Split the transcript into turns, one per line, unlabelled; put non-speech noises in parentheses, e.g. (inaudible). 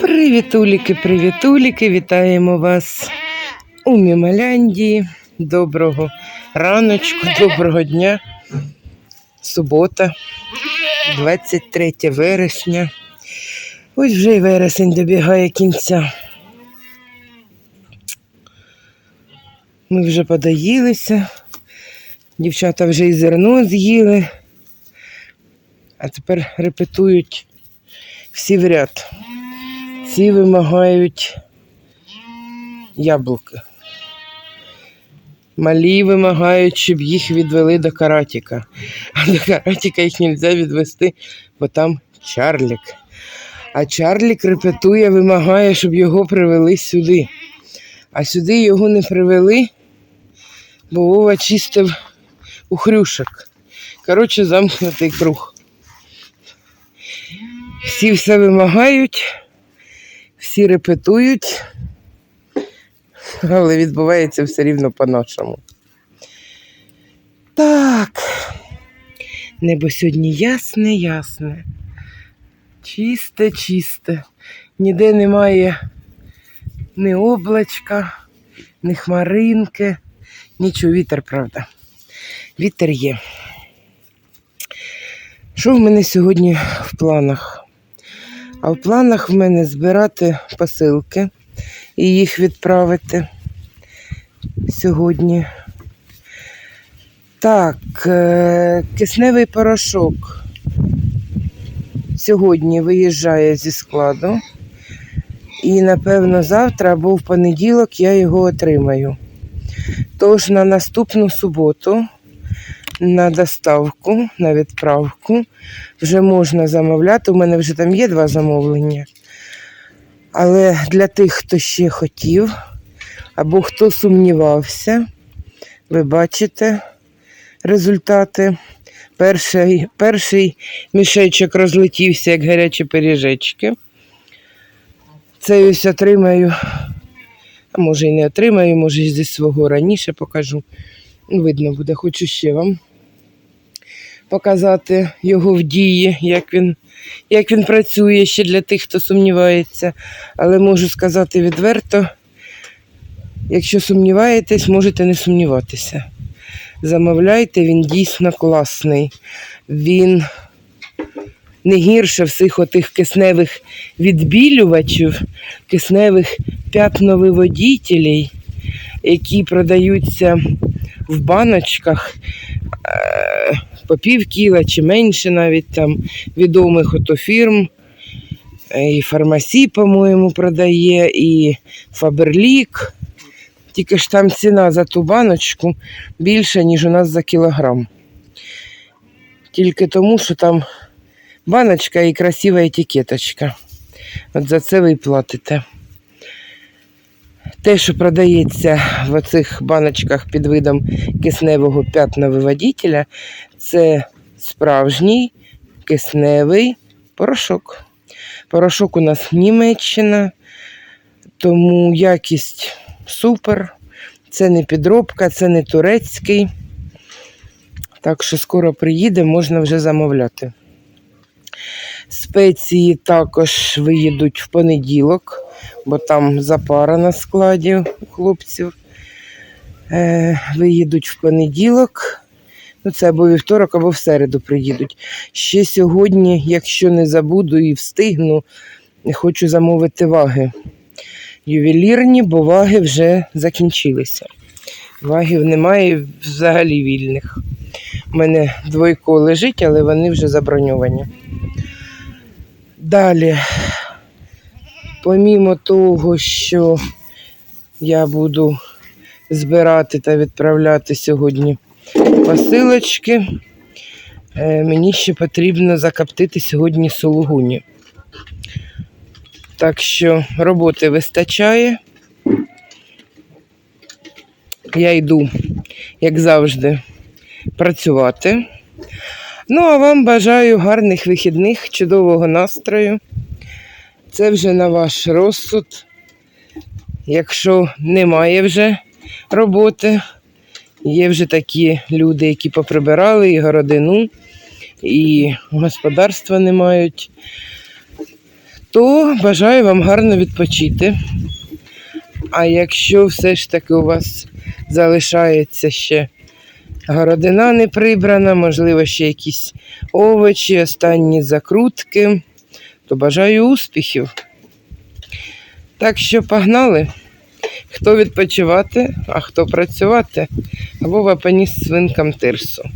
Привітуліки, привітуліки, вітаємо вас у Мімаляндії. Доброго раночку, (laughs) доброго дня. Субота, 23 вересня. Ось вже й вересень добігає кінця. Ми вже подаїлися. Дівчата вже і зерно з'їли, а тепер репетують всі в ряд. Ці вимагають яблуки. Малі вимагають, щоб їх відвели до каратіка. А до каратіка їх не можна відвести, бо там Чарлік. А Чарлік репетує, вимагає, щоб його привели сюди. А сюди його не привели, бо Вова чистив у хрюшок. Коротше, замкнутий круг. Всі все вимагають всі репетують, але відбувається все рівно по-нашому. Так, небо сьогодні ясне, ясне, чисте, чисте. Ніде немає ні облачка, ні хмаринки, нічого, вітер, правда. Вітер є. Що в мене сьогодні в планах? А в планах в мене збирати посилки і їх відправити сьогодні. Так, е, кисневий порошок сьогодні виїжджає зі складу. І, напевно, завтра або в понеділок я його отримаю. Тож на наступну суботу на доставку, на відправку вже можна замовляти. У мене вже там є два замовлення. Але для тих, хто ще хотів, або хто сумнівався, ви бачите результати. Перший, перший мішечок розлетівся, як гарячі пиріжечки. Це ось отримаю, а може і не отримаю, може і зі свого раніше покажу. Видно буде, хочу ще вам показати його в дії, як він, як він працює ще для тих, хто сумнівається. Але можу сказати відверто, якщо сумніваєтесь, можете не сумніватися. Замовляйте, він дійсно класний. Він не гірше всіх отих кисневих відбілювачів, кисневих п'ятновиводітелей, які продаються в баночках е, по пів кіла чи менше навіть там відомих ото фірм. Е, І фармасі, по-моєму, продає, і Фаберлік. Тільки ж там ціна за ту баночку більша, ніж у нас за кілограм. Тільки тому, що там баночка і красива етикеточка. От за це ви й платите. Те, що продається в оцих баночках під видом кисневого п'ятновиводителя, це справжній кисневий порошок. Порошок у нас Німеччина, тому якість супер. Це не підробка, це не турецький. Так що скоро приїде, можна вже замовляти. Спеції також виїдуть в понеділок, бо там запара на складі у хлопців. Е, виїдуть в понеділок. Ну, це або вівторок, або в середу приїдуть. Ще сьогодні, якщо не забуду і встигну, хочу замовити ваги. Ювелірні, бо ваги вже закінчилися. Вагів немає взагалі вільних. У мене двойко лежить, але вони вже заброньовані. Далі, помімо того, що я буду збирати та відправляти сьогодні посилочки, е, мені ще потрібно закоптити сьогодні сулугуні. Так що роботи вистачає. Я йду, як завжди, працювати. Ну, а вам бажаю гарних вихідних, чудового настрою. Це вже на ваш розсуд. Якщо немає вже роботи, є вже такі люди, які поприбирали і городину, і господарства не мають, то бажаю вам гарно відпочити. А якщо все ж таки у вас залишається ще городина не прибрана, можливо, ще якісь овочі, останні закрутки, то бажаю успіхів. Так що погнали. Хто відпочивати, а хто працювати, або вапаніст свинкам тирсу.